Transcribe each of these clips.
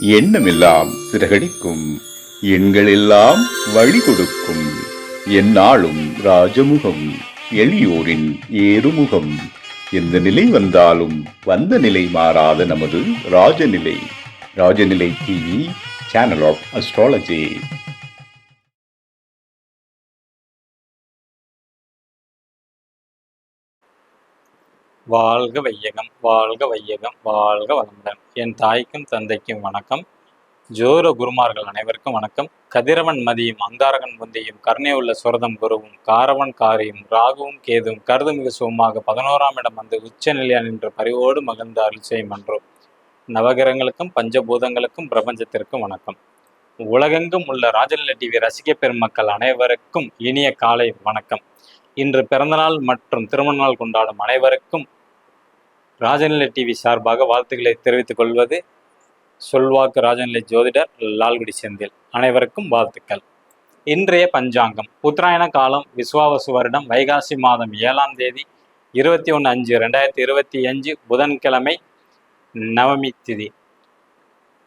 எண்ணமெல்லாம் சிறகடிக்கும். எண்களெல்லாம் வழி கொடுக்கும் எந்நாளும் ராஜமுகம் எளியோரின் ஏறுமுகம். எந்த நிலை வந்தாலும் வந்த நிலை மாறாத நமது Rajanilai. Rajanilai TV channel of astrology வாழ்க வையகம் வாழ்க வையகம் வாழ்க வளமுடன். என் தாய்க்கும் தந்தைக்கும் வணக்கம். ஜோர குருமார்கள் அனைவருக்கும் வணக்கம். கதிரவன் மதியும் அந்தாரகன் முந்தியும் கருணை உள்ள சுரதம் குருவும் காரவன் காரியும் ராகுவும் கேதும் கருதுமிகு சுகமாக பதினோராம் இடம் வந்து உச்ச உச்சநிலையா நின்று பரிவோடு மகிழ்ந்த அருள் செய்யும் நவகிரகங்களுக்கும் பஞ்சபூதங்களுக்கும் பிரபஞ்சத்திற்கும் வணக்கம். உலகெங்கும் உள்ள ராஜநிலை டிவி ரசிக பெருமக்கள் அனைவருக்கும் இனிய காலை வணக்கம். இன்று பிறந்தநாள் மற்றும் திருமண நாள் கொண்டாடும் அனைவருக்கும் ராஜநிலை டிவி சார்பாக வாழ்த்துக்களை தெரிவித்துக் கொள்வது சொல்வாக்கு ராஜநிலை ஜோதிடர் லால்குடி செந்தில். அனைவருக்கும் வாழ்த்துக்கள். இன்றைய பஞ்சாங்கம். உத்தராயண காலம் விஸ்வாவசு வருடம் வைகாசி மாதம் ஏழாம் தேதி இருபத்தி ஒன்று அஞ்சு ரெண்டாயிரத்தி இருபத்தி அஞ்சு புதன்கிழமை நவமி திதி.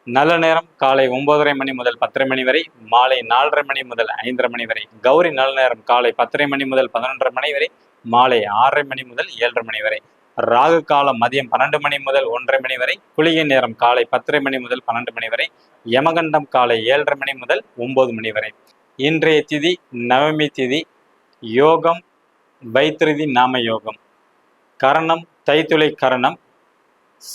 நல்ல நேரம் காலை ஒன்பதரை மணி முதல் பத்தரை மணி வரை மாலை நாலரை மணி முதல் ஐந்தரை மணி வரை கௌரி நல்ல நேரம் காலை பத்தரை மணி முதல் பதினொன்றரை மணி வரை மாலை ஆறரை மணி முதல் ஏழரை மணி வரை. ராகு காலம் மதியம் பன்னெண்டு மணி முதல் ஒன்றரை மணி வரை குளிகை நேரம் காலை பத்தரை மணி முதல் பன்னெண்டு மணி வரை யமகண்டம் காலை ஏழரை மணி முதல் ஒன்பது மணி வரை. இன்றைய திதி நவமி திதி யோகம் வைத்திருதி நாம யோகம். கரணம் தைத்துளை கரணம்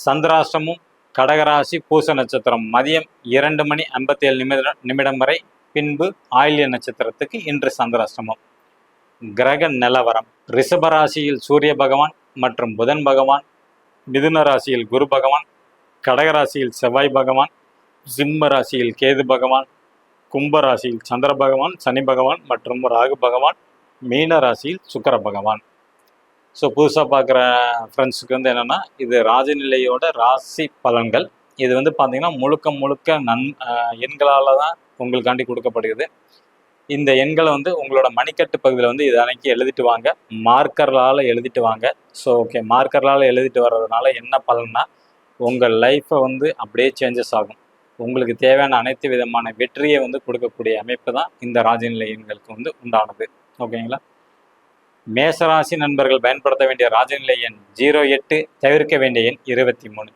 சந்திராஷ்டமும் கடகராசி பூச நட்சத்திரம். மதியம் இரண்டு மணி ஐம்பத்தி ஏழு நிமிடம் நிமிடம் வரை பின்பு ஆயில்ய நட்சத்திரத்துக்கு இன்று சந்திராசிரமம் கிரக நிலவரம். ரிஷபராசியில் சூரிய பகவான் மற்றும் புதன் பகவான் மிதுன ராசியில் குரு பகவான் கடகராசியில் செவ்வாய் பகவான் சிம்ம ராசியில் கேது பகவான் கும்ப ராசியில் சந்திர பகவான் சனி பகவான் மற்றும் ராகு பகவான் மீன ராசியில் சுக்கர பகவான். ஸோ புதுசாக பார்க்குற ஃப்ரெண்ட்ஸுக்கு வந்து என்னென்னா இது ராஜநிலையோட ராசி பலன்கள். இது வந்து பார்த்திங்கன்னா முழுக்க முழுக்க நன் எண்களால் தான் உங்களுக்காண்டி கொடுக்கப்படுகிறது. இந்த எண்களை வந்து உங்களோட மணிக்கட்டு பகுதியில் வந்து இது அன்னைக்கு எழுதிட்டு வாங்க. மார்க்கர்களால் எழுதிட்டு வாங்க. ஸோ ஓகே மார்க்கர்களால் எழுதிட்டு வர்றதுனால என்ன பலன்னா உங்கள் லைஃப்பை வந்து அப்படியே சேஞ்சஸ் ஆகும். உங்களுக்கு தேவையான அனைத்து விதமான வெற்றியை வந்து கொடுக்கக்கூடிய அமைப்பு தான் இந்த ராஜநிலை எண்களுக்கு வந்து உண்டானது. ஓகேங்களா? மேசராசி நண்பர்கள் பயன்படுத்த வேண்டிய ராஜநிலை எண் ஜீரோ எட்டு தவிர்க்க வேண்டிய எண் இருபத்தி மூணு.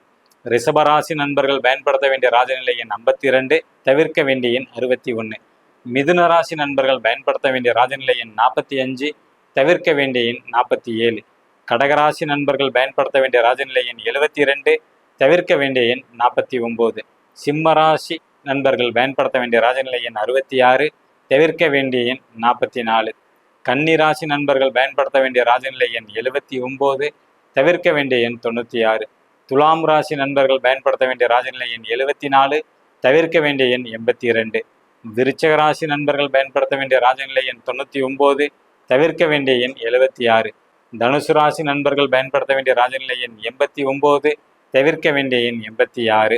ரிஷபராசி நண்பர்கள் பயன்படுத்த வேண்டிய ராஜநிலை எண் ஐம்பத்தி ரெண்டு தவிர்க்க வேண்டிய எண் அறுபத்தி ஒன்று மிதுன ராசி நண்பர்கள் பயன்படுத்த வேண்டிய ராஜநிலை எண் நாற்பத்தி அஞ்சு தவிர்க்க வேண்டிய எண் நாற்பத்தி ஏழு. கடகராசி நண்பர்கள் பயன்படுத்த வேண்டிய ராஜநிலை எண் எழுபத்தி ரெண்டு தவிர்க்க வேண்டிய எண் நாற்பத்தி ஒம்பது. சிம்ம ராசி நண்பர்கள் பயன்படுத்த வேண்டிய ராஜநிலை எண் அறுபத்தி ஆறு தவிர்க்க வேண்டிய எண் நாற்பத்தி நாலு. கன்னி ராசி நண்பர்கள் பயன்படுத்த வேண்டிய ராஜநிலை எண் எழுபத்தி ஒம்பது தவிர்க்க வேண்டிய எண் தொண்ணூற்றி ஆறு. துலாம் ராசி நண்பர்கள் பயன்படுத்த வேண்டிய ராஜநிலை எண் எழுபத்தி நாலு தவிர்க்க வேண்டிய எண் எண்பத்தி இரண்டு விருச்சக ராசி நண்பர்கள் பயன்படுத்த வேண்டிய ராஜநிலை எண் தொண்ணூற்றி ஒம்பது தவிர்க்க வேண்டிய எண் எழுபத்தி ஆறு. தனுசு ராசி நண்பர்கள் பயன்படுத்த வேண்டிய ராஜநிலை எண் எண்பத்தி ஒம்பது தவிர்க்க வேண்டிய எண் எண்பத்தி ஆறு.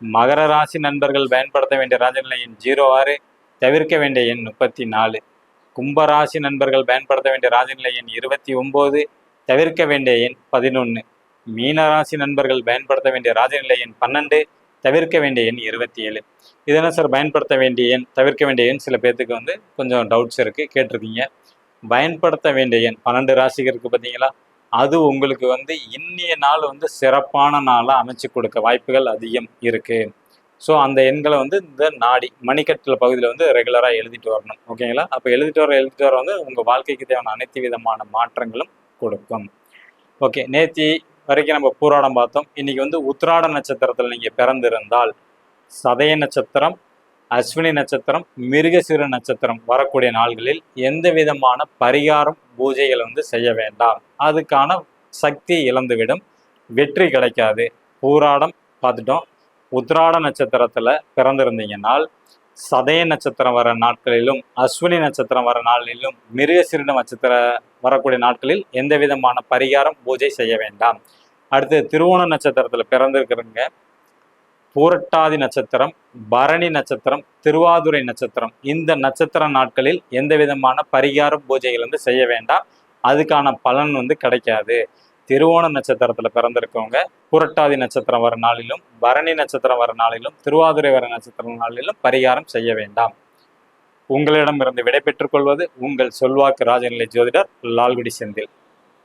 மகர ராசி நண்பர்கள் பயன்படுத்த வேண்டிய ராஜநிலை எண் ஜீரோ ஆறு தவிர்க்க வேண்டிய எண் முப்பத்தி நாலு. கும்பராசி நண்பர்கள் பயன்படுத்த வேண்டிய ராஜநிலை எண் இருபத்தி ஒம்பது தவிர்க்க வேண்டிய எண் பதினொன்று மீனராசி நண்பர்கள் பயன்படுத்த வேண்டிய ராஜநிலை எண் பன்னெண்டு தவிர்க்க வேண்டிய எண் இருபத்தி ஏழு. இதெல்லாம் சார் பயன்படுத்த வேண்டிய எண் தவிர்க்க வேண்டிய எண். சில பேர்த்துக்கு வந்து கொஞ்சம் டவுட்ஸ் இருக்குது கேட்டிருக்கீங்க. பயன்படுத்த வேண்டிய எண் பன்னெண்டு ராசிகருக்கு இருக்குது பார்த்தீங்களா அது உங்களுக்கு வந்து இன்னிய நாள் வந்து சிறப்பான நாளாக அமைச்சு கொடுக்க வாய்ப்புகள் அதிகம் இருக்குது ஸோ அந்த எண்களை வந்து இந்த நாடி மணிக்கட்டில் பகுதியில் வந்து ரெகுலராக எழுதிட்டு வரணும். ஓகேங்களா அப்போ எழுதிட்டு வர எழுதிட்டு வர வந்து உங்கள் வாழ்க்கைக்கு தேவையான அனைத்து விதமான மாற்றங்களும் கொடுக்கும். ஓகே நேத்தி வரைக்கும் நம்ம பூராடம் பார்த்தோம். இன்னைக்கு வந்து உத்திராட நட்சத்திரத்தில் நீங்கள் பிறந்திருந்தால் சதய நட்சத்திரம் அஸ்வினி நட்சத்திரம் மிருகசிறு நட்சத்திரம் வரக்கூடிய நாள்களில் எந்த விதமான பரிகாரம் பூஜைகள் வந்து செய்ய வேண்டாம். அதுக்கான சக்தி இழந்துவிடும். வெற்றி கிடைக்காது. பூராடம் பார்த்துட்டோம். உத்ராட நட்சத்திரத்தில் பிறந்திருந்தீங்கன்னால் சதய நட்சத்திரம் வர நாட்களிலும் அஸ்வினி நட்சத்திரம் வர நாளிலும் மிருகசிறு நட்சத்திர வரக்கூடிய நாட்களில் எந்த விதமான பரிகாரம் பூஜை செய்ய வேண்டாம். அடுத்து திருவோண நட்சத்திரத்தில் பிறந்திருக்கிறவங்க பூரட்டாதி நட்சத்திரம் பரணி நட்சத்திரம் திருவாதுரை நட்சத்திரம் இந்த நட்சத்திர நாட்களில் எந்த விதமான பரிகார பூஜைகள் வந்து செய்ய வேண்டாம். அதுக்கான பலன் வந்து கிடைக்காது. திருவோண நட்சத்திரத்தில் பிறந்திருக்கவங்க புரட்டாதி நட்சத்திரம் வர நாளிலும் பரணி நட்சத்திரம் வர நாளிலும் திருவாதுரை வர நட்சத்திரம் நாளிலும் பரிகாரம் செய்ய வேண்டாம். உங்களிடமிருந்து விடை பெற்றுக் கொள்வது உங்கள் சொல்வாக்கு ராஜநிலை ஜோதிடர் லால்குடி செந்தில்.